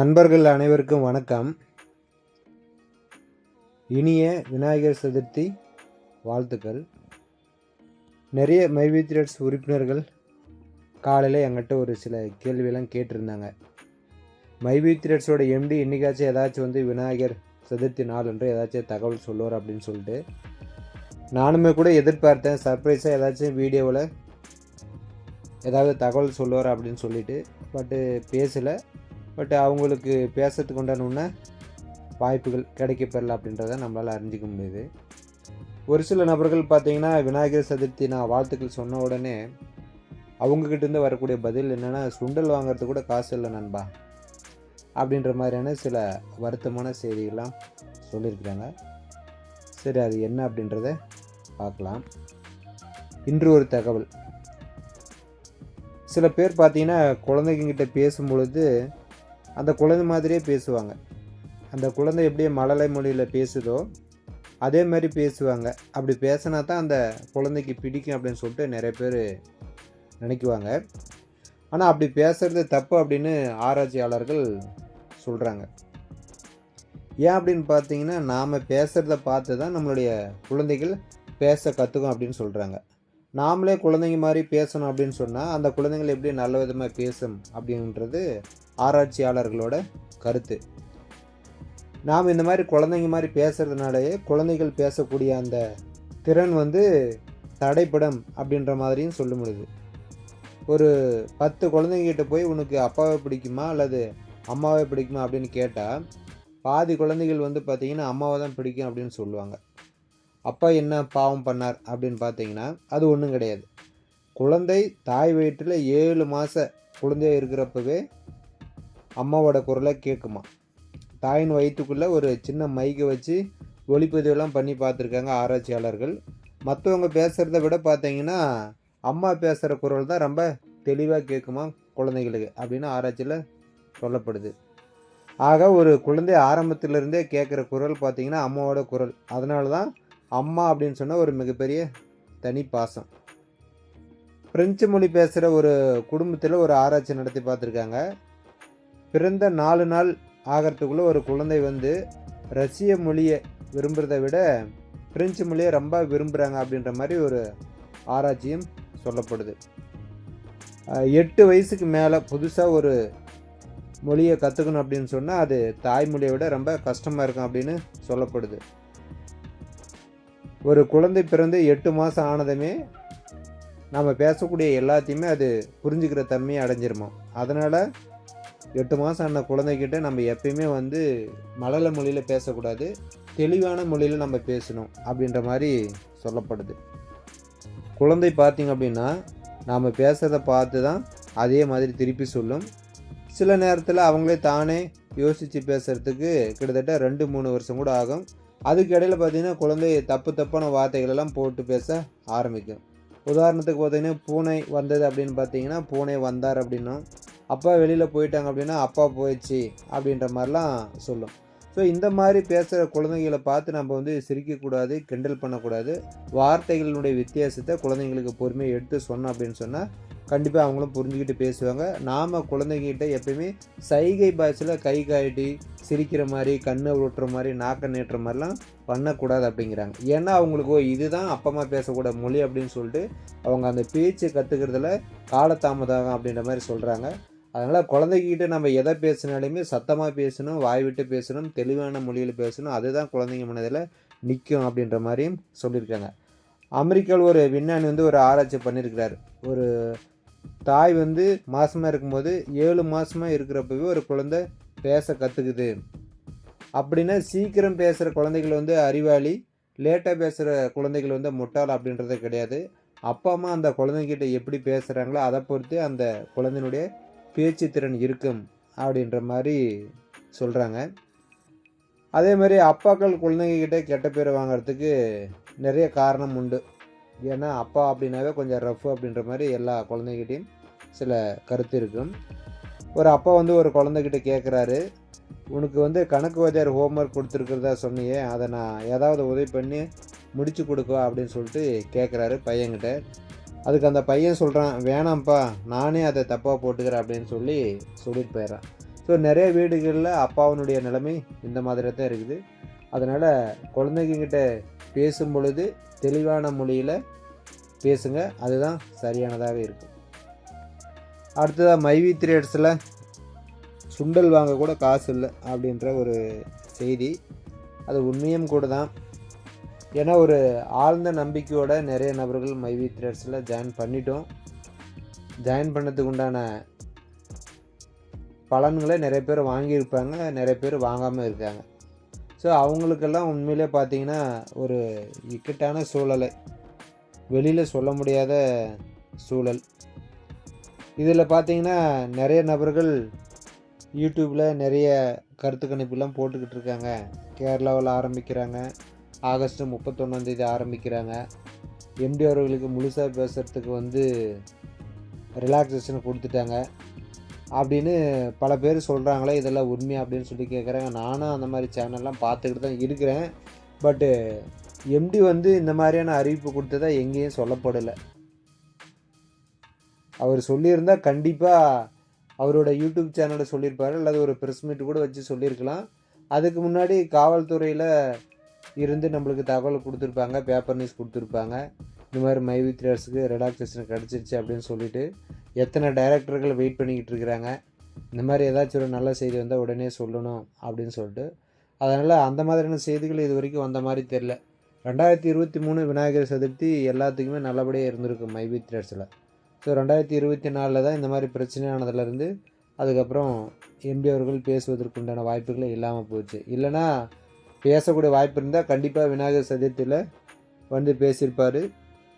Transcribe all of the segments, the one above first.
நண்பர்கள் அனைவருக்கும் வணக்கம். இனிய விநாயகர் சதுர்த்தி வாழ்த்துக்கள். நிறைய மைவித்ரட்ஸ் உறுப்பினர்கள் காலையில் என்கிட்ட ஒரு சில கேள்வியெல்லாம் கேட்டிருந்தாங்க. மைவித்ரட்ஸோட எம்டி என்றைக்காச்சும் ஏதாச்சும் வந்து விநாயகர் சதுர்த்தி நாளுன்று ஏதாச்சும் தகவல் சொல்லுவார் அப்படின்னு சொல்லிட்டு நானுமே கூட எதிர்பார்த்தேன். சர்ப்ரைஸாக ஏதாச்சும் வீடியோவில் ஏதாவது தகவல் சொல்லுவார் அப்படின்னு சொல்லிட்டு பட்டு பேசலை. பட் அவங்களுக்கு பேசுறதுக்கு உண்டான உள்ள வாய்ப்புகள் கிடைக்கப்பெறல அப்படின்றத நம்மளால் அறிஞ்சிக்க முடியுது. ஒரு சில நபர்கள் பார்த்திங்கன்னா விநாயகர் சதுர்த்தி நான் வாழ்த்துக்கள் சொன்ன உடனே அவங்கக்கிட்டேருந்து வரக்கூடிய பதில் என்னென்னா சுண்டல் வாங்குறது கூட காசு இல்லை நண்பா அப்படின்ற மாதிரியான சில வருத்தமான செய்திகள்லாம் சொல்லியிருக்கிறாங்க. சரி அது என்ன அப்படின்றத பார்க்கலாம். இன்று ஒரு தகவல். சில பேர் பார்த்தீங்கன்னா குழந்தைங்கிட்ட பேசும்பொழுது அந்த குழந்தை மாதிரியே பேசுவாங்க. அந்த குழந்தை எப்படி மழலை மொழியில் பேசுதோ அதே மாதிரி பேசுவாங்க. அப்படி பேசினா தான் அந்த குழந்தைக்கு பிடிக்கும் அப்படின்னு சொல்லிட்டு நிறைய பேர் நினைக்குவாங்க. ஆனால் அப்படி பேசுகிறது தப்பு அப்படின்னு ஆராய்ச்சியாளர்கள் சொல்கிறாங்க ஏன் அப்படின்னு பார்த்தீங்கன்னா நாம் பேசுகிறத பார்த்து தான் நம்மளுடைய குழந்தைகள் பேச கற்றுக்கும் அப்படின்னு சொல்கிறாங்க நாமளே குழந்தைங்க மாதிரி பேசணும் அப்படின்னு சொன்னால் அந்த குழந்தைகள் எப்படி நல்ல விதமாக பேசும் அப்படின்றது ஆராய்ச்சியாளர்களோட கருத்து. நாம் இந்த மாதிரி குழந்தைங்க மாதிரி பேசுகிறதுனாலேயே குழந்தைகள் பேசக்கூடிய அந்த திறன் வந்து தடைப்படும் அப்படின்ற மாதிரியும் சொல்ல முடியுது. ஒரு பத்து குழந்தைங்கிட்ட போய் உனக்கு அப்பாவை பிடிக்குமா அல்லது அம்மாவை பிடிக்குமா அப்படின்னு கேட்டால் பாதி குழந்தைகள் வந்து பார்த்திங்கன்னா அம்மாவை தான் பிடிக்கும் அப்படின்னு சொல்லுவாங்க. அப்பா என்ன பாவம் பண்ணார் அப்படின்னு பார்த்தீங்கன்னா அது ஒன்றும் கிடையாது. குழந்தை தாய் வயிற்றில் ஏழு மாத குழந்தையாக இருக்கிறப்பவே அம்மாவோட குரலை கேட்குமா? தாயின் வயிற்றுக்குள்ளே ஒரு சின்ன மைக்கை வச்சு ஒளிப்பதிவெல்லாம் பண்ணி பார்த்துருக்காங்க ஆராய்ச்சியாளர்கள். மற்றவங்க பேசுகிறத விட பார்த்தீங்கன்னா அம்மா பேசுகிற குரல் தான் ரொம்ப தெளிவாக கேட்குமா குழந்தைகளுக்கு அப்படின்னு ஆராய்ச்சியில் சொல்லப்படுது. ஆக ஒரு குழந்தை ஆரம்பத்திலிருந்தே கேட்குற குரல் பார்த்திங்கன்னா அம்மாவோட குரல். அதனால தான் அம்மா அப்படின்னு சொன்னால் ஒரு மிகப்பெரிய தனி பாசம். பிரெஞ்சு மொழி பேசுகிற ஒரு குடும்பத்தில் ஒரு ஆராய்ச்சி நடத்தி பார்த்துருக்காங்க. பிறந்த நாலு நாள் ஆகிறதுக்குள்ளே ஒரு குழந்தை வந்து ரஷ்ய மொழியை விரும்புகிறத விட பிரெஞ்சு மொழியை ரொம்ப விரும்புகிறாங்க அப்படின்ற மாதிரி ஒரு ஆராய்ச்சியும் சொல்லப்படுது. எட்டு வயசுக்கு மேலே புதுசாக ஒரு மொழியை கற்றுக்கணும் அப்படின்னு சொன்னால் அது தாய்மொழியை விட ரொம்ப கஷ்டமாக இருக்கும் அப்படின்னு சொல்லப்படுது. ஒரு குழந்தை பிறந்து எட்டு மாதம் ஆனதுமே நம்ம பேசக்கூடிய எல்லாத்தையுமே அது புரிஞ்சுக்கிற தன்மையை அடைஞ்சிருமோ? அதனால் எட்டு மாதம் ஆன குழந்தைகிட்ட நம்ம எப்பயுமே வந்து மலல மொழியில் பேசக்கூடாது தெளிவான மொழியில் நம்ம பேசணும் அப்படின்ற மாதிரி சொல்லப்படுது. குழந்தை பார்த்திங்க அப்படின்னா நாம் பேசுகிறத பார்த்து தான் அதே மாதிரி திருப்பி சொல்லும். சில நேரத்தில் அவங்களே தானே யோசித்து பேசுகிறதுக்கு கிட்டத்தட்ட ரெண்டு மூணு வருஷம் கூட ஆகும். அதுக்கு இடையில் பார்த்தீங்கன்னா குழந்தை தப்பு தப்பான வார்த்தைகளெல்லாம் போட்டு பேச ஆரம்பிக்கும். உதாரணத்துக்கு பார்த்திங்கன்னா பூனை வந்தது அப்படின்னு பார்த்தீங்கன்னா பூனை வந்தார் அப்படின்னும். அப்பா வெளியில் போயிட்டாங்க அப்படின்னா அப்பா போயிடுச்சு அப்படின்ற மாதிரிலாம் சொல்லும். ஸோ இந்த மாதிரி பேசுகிற குழந்தைங்களை பார்த்து நம்ம வந்து சிரிக்கக்கூடாது கிண்டல் பண்ணக்கூடாது. வார்த்தைகளினுடைய வித்தியாசத்தை குழந்தைங்களுக்கு பொறுமையை எடுத்து சொன்னோம் அப்படின்னு சொன்னால் கண்டிப்பாக அவங்களும் புரிஞ்சுக்கிட்டு பேசுவாங்க. நாம் குழந்தைகிட்ட எப்பயுமே சைகை பாய்ச்சில் கை காட்டி சிரிக்கிற மாதிரி கண்ணை விட்டுற மாதிரி நாக்கை நீட்டுற மாதிரிலாம் பண்ணக்கூடாது அப்படிங்கிறாங்க. ஏன்னா அவங்களுக்கு ஓ இதுதான் அம்மா பேசக்கூட மொழி அப்படின்னு சொல்லிட்டு அவங்க அந்த பேச்சு கற்றுக்கிறதுல காலதாமதம் அப்படின்ற மாதிரி சொல்கிறாங்க அதனால் குழந்தைகிட்ட நம்ம எதை பேசினாலுமே சத்தமாக பேசணும் வாய் விட்டு பேசணும் தெளிவான மொழியில் பேசணும். அதுதான் குழந்தைங்க மனதில் நிற்கும் அப்படின்ற மாதிரியும் சொல்லியிருக்காங்க. அமெரிக்காவில் ஒரு விஞ்ஞானி வந்து ஒரு ஆராய்ச்சி பண்ணியிருக்கிறார். ஒரு தாய் வந்து மாதமாக இருக்கும்போது ஏழு மாதமாக இருக்கிறப்பவே ஒரு குழந்தை பேச கற்றுக்குது அப்படின்னா சீக்கிரம் பேசுகிற குழந்தைகள் வந்து அறிவாளி லேட்டாக பேசுகிற குழந்தைகள் வந்து முட்டாள் அப்படின்றது கிடையாது. அப்பா அம்மா அந்த குழந்தைங்கிட்ட எப்படி பேசுகிறாங்களோ அதை பொறுத்து அந்த குழந்தையினுடைய பேச்சு திறன் இருக்கும் அப்படின்ற மாதிரி சொல்கிறாங்க அதே மாதிரி அப்பாக்கள் குழந்தைங்கக்கிட்ட கெட்ட பேர் வாங்குறதுக்கு நிறைய காரணம் உண்டு. ஏன்னா அப்பா அப்படின்னாவே கொஞ்சம் ரஃப் அப்படின்ற மாதிரி எல்லா குழந்தைகிட்டையும் சில கருத்து இருக்கும். ஒரு அப்பா வந்து ஒரு குழந்தைகிட்ட கேட்குறாரு உனக்கு வந்து கணக்கு வாத்தியார் ஹோம்ஒர்க் கொடுத்துருக்கிறதா சொன்னியே அதை நான் ஏதாவது உதவி பண்ணி முடிச்சு கொடுக்கோ அப்படின்னு சொல்லிட்டு கேட்குறாரு பையன்கிட்ட. அதுக்கு அந்த பையன் சொல்கிறான் வேணாம்ப்பா நானே அதை தப்பாக போட்டுக்கிறேன் அப்படின்னு சொல்லி சொல்லிட்டு போயிடுறான். ஸோ நிறைய வீடுகளில் அப்பாவனுடைய நிலைமை இந்த மாதிரி தான் இருக்குது. அதனால் குழந்தைங்கக்கிட்ட பேசும் பொழுது தெளிவான மொழியில் பேசுங்க. அதுதான் சரியானதாக இருக்கும். அடுத்ததாக மைவி த்ரேட்ஸில் சுண்டல் வாங்க கூட காசு இல்லை அப்படின்ற ஒரு செய்தி. அது உண்மையும் கூட தான். ஏன்னா ஒரு ஆழ்ந்த நம்பிக்கையோட நிறைய நபர்கள் மைவி த்ரேட்ஸில் ஜாயின் பண்ணிட்டோம். ஜாயின் பண்ணதுக்கு உண்டான பலன்களை நிறைய பேர் வாங்கியிருப்பாங்க நிறைய பேர் வாங்காமல் இருக்காங்க. ஸோ அவங்களுக்கெல்லாம் உண்மையிலே பார்த்தீங்கன்னா ஒரு இக்கட்டான சூழலை வெளியில் சொல்ல முடியாத சூழல். இதில் பார்த்தீங்கன்னா நிறைய நபர்கள் யூடியூப்பில் நிறைய கருத்து கணிப்புலாம் போட்டுக்கிட்டு இருக்காங்க. கேரளாவில் ஆரம்பிக்கிறாங்க. ஆகஸ்ட் முப்பத்தொன்னாந்தேதி ஆரம்பிக்கிறாங்க. எம்டி அவர்களுக்கு முழுசாக பேசுகிறதுக்கு வந்து ரிலாக்ஸேஷன் கொடுத்துட்டாங்க. அப்படின்னு பல பேர் சொல்கிறாங்களே இதெல்லாம் உண்மை அப்படின்னு சொல்லி கேட்குறாங்க நானும் அந்த மாதிரி சேனல்லாம் பார்த்துக்கிட்டு தான் இருக்கிறேன். பட்டு எம்டி வந்து இந்த மாதிரியான அறிவிப்பு கொடுத்ததா எங்கேயும் சொல்லப்படலை. அவர் சொல்லியிருந்தா கண்டிப்பாக அவரோட யூடியூப் சேனலில் சொல்லியிருப்பார். அல்லது ஒரு ப்ரெஸ் மீட் கூட வச்சு சொல்லியிருக்கலாம். அதுக்கு முன்னாடி காவல்துறையில் இருந்து நம்மளுக்கு தகவல் கொடுத்துருப்பாங்க பேப்பர் நியூஸ் கொடுத்துருப்பாங்க. இந்த மாதிரி மை த்ரேட்ஸுக்கு ரிலாக்ஸேஷன் கிடச்சிருச்சு அப்படின்னு சொல்லிட்டு எத்தனை டைரக்டர்கள் வெயிட் பண்ணிக்கிட்டு இருக்கிறாங்க. இந்த மாதிரி ஏதாச்சும் ஒரு நல்ல செய்தி வந்தால் உடனே சொல்லணும் அப்படின்னு சொல்லிட்டு. அதனால் அந்த மாதிரியான செய்திகள் இது வரைக்கும் வந்த மாதிரி தெரில ரெண்டாயிரத்தி இருபத்தி மூணு விநாயகர் சதுர்த்தி எல்லாத்துக்குமே நல்லபடியாக இருந்திருக்கு மை த்ரேட்ஸில் ஸோ ரெண்டாயிரத்தி இருபத்தி நாலில் தான் இந்த மாதிரி பிரச்சனையானதுலேருந்து அதுக்கப்புறம் எம்பி அவர்கள் பேசுவதற்குண்டான வாய்ப்புகளே இல்லாமல் போச்சு. இல்லைனா பேசக்கூடிய வாய்ப்பு இருந்தால் கண்டிப்பாக விநாயகர் சதுர்த்தியில் வந்து பேசியிருப்பார்.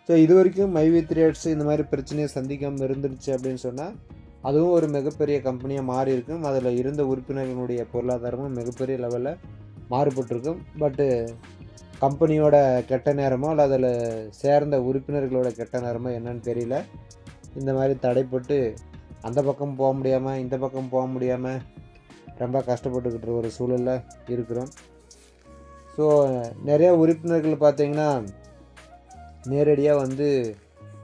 ஸோ இது வரைக்கும் மைவி த்ரேட்ஸ் இந்த மாதிரி பிரச்சனையை சந்திக்காமல் இருந்துருச்சு அப்படின்னு சொன்னால் அதுவும் ஒரு மிகப்பெரிய கம்பெனியாக மாறி இருக்கும். அதில் இருந்த உறுப்பினர்களுடைய பொருளாதாரமும் மிகப்பெரிய லெவலில் மாறுபட்டிருக்கும். பட்டு கம்பெனியோட கெட்ட நேரமோ இல்லை அதில் சேர்ந்த உறுப்பினர்களோட கெட்ட நேரமோ என்னன்னு தெரியல. இந்த மாதிரி தடைப்பட்டு அந்த பக்கம் போக முடியாமல் இந்த பக்கம் போக முடியாமல் ரொம்ப கஷ்டப்பட்டுக்கிட்டு ஒரு சூழலில் இருக்கிறோம். ஸோ நிறைய உறுப்பினர்கள் பார்த்தீங்கன்னா நேரடியாக வந்து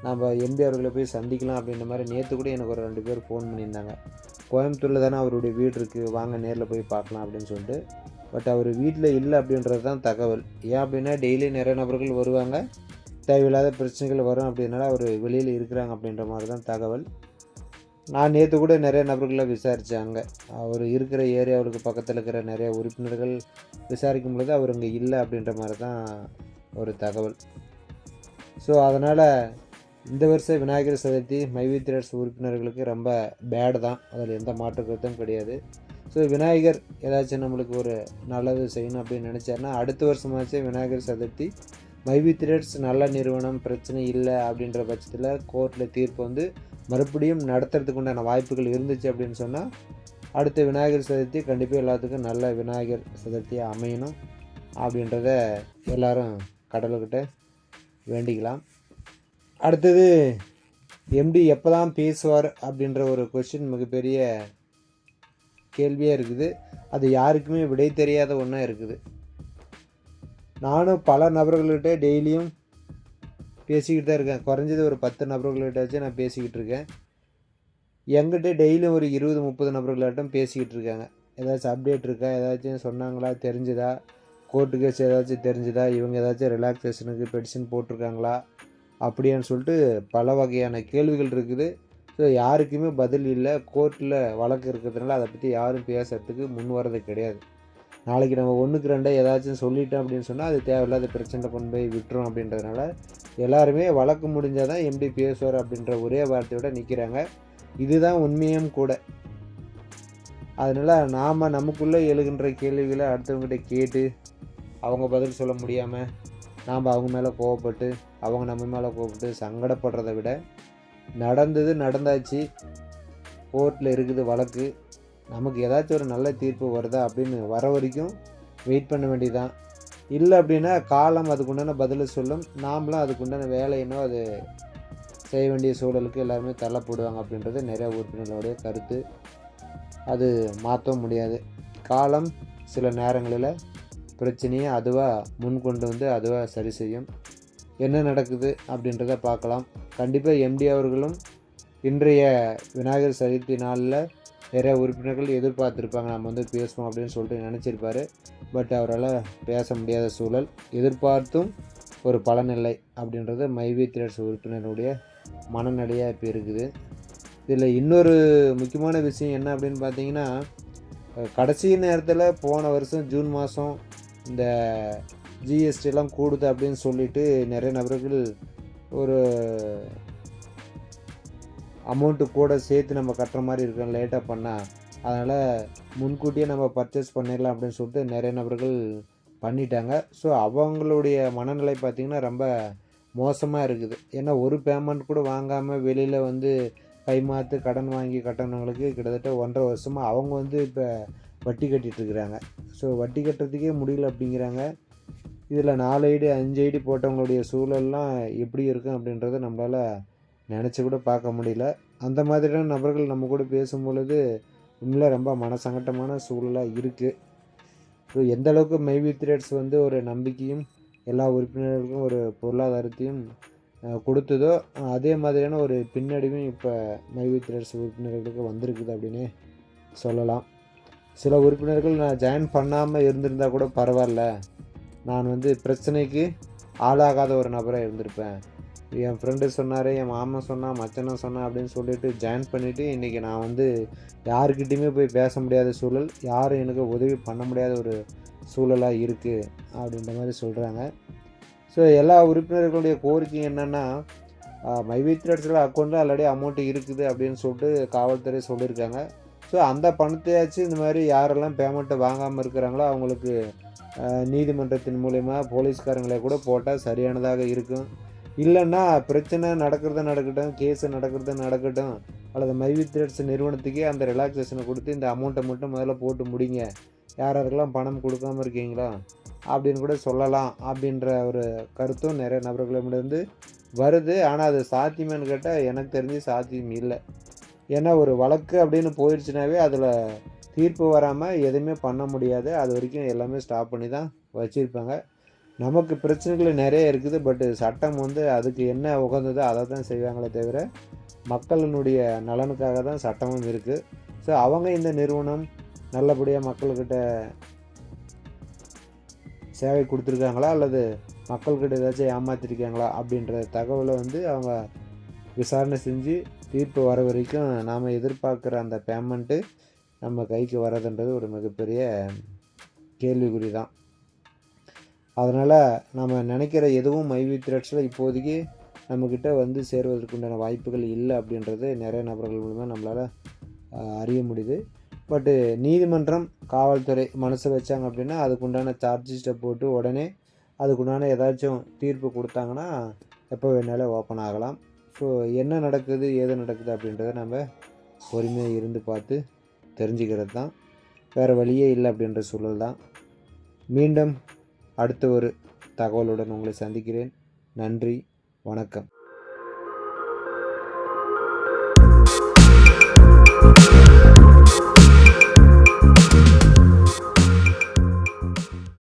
நம்ம எம்பி அவர்களை போய் சந்திக்கலாம் அப்படின்ற மாதிரி நேற்று கூட எனக்கு ஒரு ரெண்டு பேர் ஃபோன் பண்ணியிருந்தாங்க. கோயம்புத்தூரில் தானே அவருடைய வீடு இருக்குது வாங்க நேரில் போய் பார்க்கலாம் அப்படின்னு சொல்லிட்டு. பட் அவர் வீட்டில் இல்லை அப்படின்றது தான் தகவல். ஏன் அப்படின்னா டெய்லி நிறைய நபர்கள் வருவாங்க. தேவையில்லாத பிரச்சனைகள் வரும் அப்படின்னால அவர் வெளியில் இருக்கிறாங்க அப்படின்ற மாதிரி தான் தகவல். நான் நேற்று கூட நிறைய நபர்களை விசாரித்தாங்க அவர் இருக்கிற ஏரியாவுக்கு பக்கத்தில் இருக்கிற நிறைய உறுப்பினர்கள் விசாரிக்கும் பொழுது அவர் இங்கே இல்லை அப்படின்ற மாதிரி தான் ஒரு தகவல். ஸோ அதனால் இந்த வருஷம் விநாயகர் சதுர்த்தி மைவி திரேட்ஸ் உறுப்பினர்களுக்கு ரொம்ப பேடு தான். அதில் எந்த மாற்று கருத்தும் கிடையாது. ஸோ விநாயகர் ஏதாச்சும் நம்மளுக்கு ஒரு நல்லது செய்யணும் அப்படின்னு நினச்சாருன்னா அடுத்த வருஷமாச்சும் விநாயகர் சதுர்த்தி மைவி திரேட்ஸ் நல்ல நிறுவனம் பிரச்சனை இல்லை அப்படின்ற பட்சத்தில் கோர்ட்டில் தீர்ப்பு வந்து மறுபடியும் நடத்துறதுக்கு உண்டான வாய்ப்புகள் இருந்துச்சு அப்படின்னு சொன்னால் அடுத்த விநாயகர் சதுர்த்தி கண்டிப்பாக எல்லாத்துக்கும் நல்ல விநாயகர் சதுர்த்தியாக அமையணும் அப்படின்றத எல்லாரும் கடவுள்கிட்ட வேண்டிக்கலாம். அடுத்தது எம்டி எப்போ தான் பேசுவார் அப்படின்ற ஒரு கொஷின் மிகப்பெரிய கேள்வியாக இருக்குது. அது யாருக்குமே விடை தெரியாத ஒன்றா இருக்குது. நானும் பல நபர்கள்கிட்ட டெய்லியும் பேசிக்கிட்டு தான் இருக்கேன். குறைஞ்சது ஒரு பத்து நபர்கள்கிட்டாச்சும் நான் பேசிக்கிட்டு இருக்கேன். எங்கிட்ட டெய்லியும் ஒரு இருபது முப்பது நபர்களாட்டம் பேசிக்கிட்டு இருக்காங்க. ஏதாச்சும் அப்டேட் இருக்கா? ஏதாச்சும் சொன்னாங்களா? தெரிஞ்சுதா? கோர்ட்டு கேஸ் ஏதாச்சும் தெரிஞ்சுதா? இவங்க ஏதாச்சும் ரிலாக்ஸேஷனுக்கு பெடிஷன் போட்டிருக்காங்களா? அப்படின்னு சொல்லிட்டு பல வகையான கேள்விகள் இருக்குது. ஸோ யாருக்குமே பதில் இல்லை. கோர்ட்டில் வழக்கு இருக்கிறதுனால அதை பற்றி யாரும் பேசுறதுக்கு முன் வர்றது கிடையாது. நாளைக்கு நம்ம ஒன்றுக்கு ரெண்டை ஏதாச்சும் சொல்லிட்டோம் அப்படின்னு சொன்னால் அது தேவையில்லாத பிரச்சனை கொண்டு போய் விட்டுரும் அப்படின்றதுனால எல்லாருமே வழக்கு முடிஞ்சால் தான் எப்படி பேசுவார் அப்படின்ற ஒரே வார்த்தையோட நிற்கிறாங்க இதுதான் உண்மையும் கூட. அதனால் நாம் நமக்குள்ளே எழுகின்ற கேள்விகளை அடுத்தவங்ககிட்ட கேட்டு அவங்க பதில் சொல்ல முடியாமல் நாம் அவங்க மேலே கோவப்பட்டு அவங்க நம்ம மேலே கோவப்பட்டு சங்கடப்படுறதை விட நடந்தது நடந்தாச்சு. கோர்ட்டில் இருக்குது வழக்கு. நமக்கு ஏதாச்சும் ஒரு நல்ல தீர்ப்பு வருதா அப்படின்னு வர வரைக்கும் வெயிட் பண்ண வேண்டியதான் இல்லை அப்படின்னா காலம் அதுக்குண்டான பதிலை சொல்லும். நாமளும் அதுக்குண்டான வேலையினோ அது செய்ய வேண்டிய சூழலுக்கு எல்லாருமே தள்ளப்படுவாங்க அப்படின்றது நிறைய உறுப்பினர்களுடைய கருத்து. அது மாற்றவும் முடியாது. காலம் சில நேரங்களில் பிரச்சனையை அதுவாக முன் கொண்டு வந்து அதுவாக சரி செய்யும். என்ன நடக்குது அப்படின்றத பார்க்கலாம். கண்டிப்பாக எம்டி அவர்களும் இன்றைய விநாயகர் சதுர்த்தி நாளில் நிறைய உறுப்பினர்கள் எதிர்பார்த்துருப்பாங்க. நம்ம வந்து பேசுவோம் அப்படின்னு சொல்லிட்டு நினச்சிருப்பாரு. பட் அவரால் பேச முடியாத சூழல். எதிர்பார்த்தும் ஒரு பலனில்லை அப்படின்றது மைவி திரட்ஸ் உறுப்பினருடைய மனநிலையாக இப்போ இருக்குது. இதில் இன்னொரு முக்கியமான விஷயம் என்ன அப்படின்னு பார்த்தீங்கன்னா கடைசி நேரத்தில் போன வருஷம் ஜூன் மாதம் இந்த ஜிஎஸ்டிலாம் கூடுது அப்படின்னு சொல்லிட்டு நிறைய நபர்கள் ஒரு அமௌண்ட்டு கூட சேர்த்து நம்ம கட்டுற மாதிரி இருக்கோம் லேட்டாக பண்ணால் அதனால் முன்கூட்டியே நம்ம பர்ச்சேஸ் பண்ணிடலாம் அப்படின்னு சொல்லிட்டு நிறைய நபர்கள் பண்ணிட்டாங்க. ஸோ அவங்களுடைய மனநிலை பார்த்திங்கன்னா ரொம்ப மோசமாக இருக்குது. ஏன்னா ஒரு பேமெண்ட் கூட வாங்காமல் வெளியில் வந்து கைமாத்து கடன் வாங்கி கட்டணவங்களுக்கு கிட்டத்தட்ட ஒன்றரை வருஷமாக அவங்க வந்து இப்போ வட்டி கட்டிகிட்ருக்குறாங்க இருக்கிறாங்க. ஸோ வட்டி கட்டுறதுக்கே முடியல அப்படிங்கிறாங்க. இதில் நாலு ஐடி அஞ்சு ஐடி போட்டவங்களுடைய சூழல்லாம் எப்படி இருக்கும் அப்படின்றத நம்மளால் நினச்சி கூட பார்க்க முடியல. அந்த மாதிரியான நபர்கள் நம்ம கூட பேசும் பொழுது உண்மையில ரொம்ப மனசங்கட்டமான சூழலாக இருக்குது ஸோ எந்த அளவுக்கு மைவி த்ரேட்ஸ் வந்து ஒரு நம்பிக்கையும் எல்லா உறுப்பினர்களுக்கும் ஒரு பொருளாதாரத்தையும் கொடுத்ததோ அதே மாதிரியான ஒரு பின்னடைவும் இப்போ மைவி த்ரேட்ஸ் உறுப்பினர்களுக்கு வந்திருக்குது அப்படின்னு சொல்லலாம். சில உறுப்பினர்கள் நான் ஜாயின் பண்ணாமல் இருந்திருந்தால் கூட பரவாயில்ல. நான் வந்து பிரச்சனைக்கு ஆளாகாத ஒரு நபராக இருந்திருப்பேன். என் ஃப்ரெண்டு சொன்னார் என் மாமன் சொன்னான் மச்சனம் சொன்னான் அப்படின்னு சொல்லிட்டு ஜாயின் பண்ணிவிட்டு இன்றைக்கி நான் வந்து யாருக்கிட்டேயுமே போய் பேச முடியாத சூழல் யாரும் எனக்கு உதவி பண்ண முடியாத ஒரு சூழலாக இருக்குது அப்படின்ற மாதிரி சொல்கிறாங்க ஸோ எல்லா உறுப்பினர்களுடைய கோரிக்கை என்னென்னா மைவித்ரட்ஸில் அக்கௌண்ட்டில் ஆல்ரெடி அமௌண்ட் இருக்குது அப்படின்னு சொல்லிட்டு காவல்துறை சொல்லியிருக்காங்க. ஸோ அந்த பணத்தையாச்சும் இந்த மாதிரி யாரெல்லாம் பேமெண்ட்டை வாங்காமல் இருக்கிறாங்களோ அவங்களுக்கு நீதிமன்றத்தின் மூலயமா போலீஸ்காரங்களே கூட போட்டால் சரியானதாக இருக்கும். இல்லைன்னா பிரச்சனை நடக்கிறத நடக்கட்டும் கேஸு நடக்கிறத நடக்கட்டும் அல்லது மைவி த்ரெட்ஸ் நிறுவனத்துக்கே அந்த ரிலாக்ஸேஷனை கொடுத்து இந்த அமௌண்ட்டை மட்டும் முதல்ல போட்டு முடிங்க. யார் யாருக்கெல்லாம் பணம் கொடுக்காம இருக்கீங்களா? அப்படின்னு கூட சொல்லலாம் அப்படின்ற ஒரு கருத்தும் நிறைய நபர்களிடமிருந்து வருது. ஆனால் அது சாத்தியமானு கேட்டால் எனக்கு தெரிஞ்சு சாத்தியம் இல்லை. ஏன்னா ஒரு வழக்கு அப்படின்னு போயிடுச்சுனாவே அதில் தீர்ப்பு வராமல் எதுவுமே பண்ண முடியாது. அது வரைக்கும் எல்லாமே ஸ்டாப் பண்ணி தான் வச்சுருப்பாங்க. நமக்கு பிரச்சனைகள் நிறைய இருக்குது பட்டு சட்டம் வந்து அதுக்கு என்ன உகந்ததோ அதை தான் செய்வாங்களே தவிர மக்களினுடைய நலனுக்காக தான் சட்டமும் இருக்குது ஸோ அவங்க இந்த நிறுவனம் நல்லபடியாக மக்கள்கிட்ட சேவை கொடுத்துருக்காங்களா? அல்லது மக்கள்கிட்ட ஏதாச்சும் ஏமாத்திருக்காங்களா? அப்படின்ற தகவலை வந்து அவங்க விசாரணை செஞ்சு தீர்ப்பு வர வரைக்கும் நாம் எதிர்பார்க்குற அந்த பேமெண்ட்டு நம்ம கைக்கு வர்றதுன்றது ஒரு மிகப்பெரிய கேள்விக்குறி தான். அதனால் நம்ம நினைக்கிற எதுவும் மைவி த்ரெட்ஸில் இப்போதைக்கு நம்மக்கிட்ட வந்து சேருவதற்குண்டான வாய்ப்புகள் இல்லை அப்படின்றது நிறைய நபர்கள் மூலமாக நம்மளால் அறிய முடியுது. பட்டு நீதிமன்றம் காவல்துறை மனசு வச்சாங்க அப்படின்னா அதுக்குண்டான சார்ஜிஸ்ட்டை போட்டு உடனே அதுக்குண்டான ஏதாச்சும் தீர்ப்பு கொடுத்தாங்கன்னா எப்போ வேணாலும் ஓப்பன் ஆகலாம். ஸோ என்ன நடக்குது ஏது நடக்குது அப்படின்றத நம்ம பொறுமையாக இருந்து பார்த்து தெரிஞ்சுக்கிறது தான் வேறு வழியே இல்லை அப்படின்ற சூழல் தான் மீண்டும் அடுத்த ஒரு தகவலுடன் உங்களை சந்திக்கிறேன். நன்றி வணக்கம்.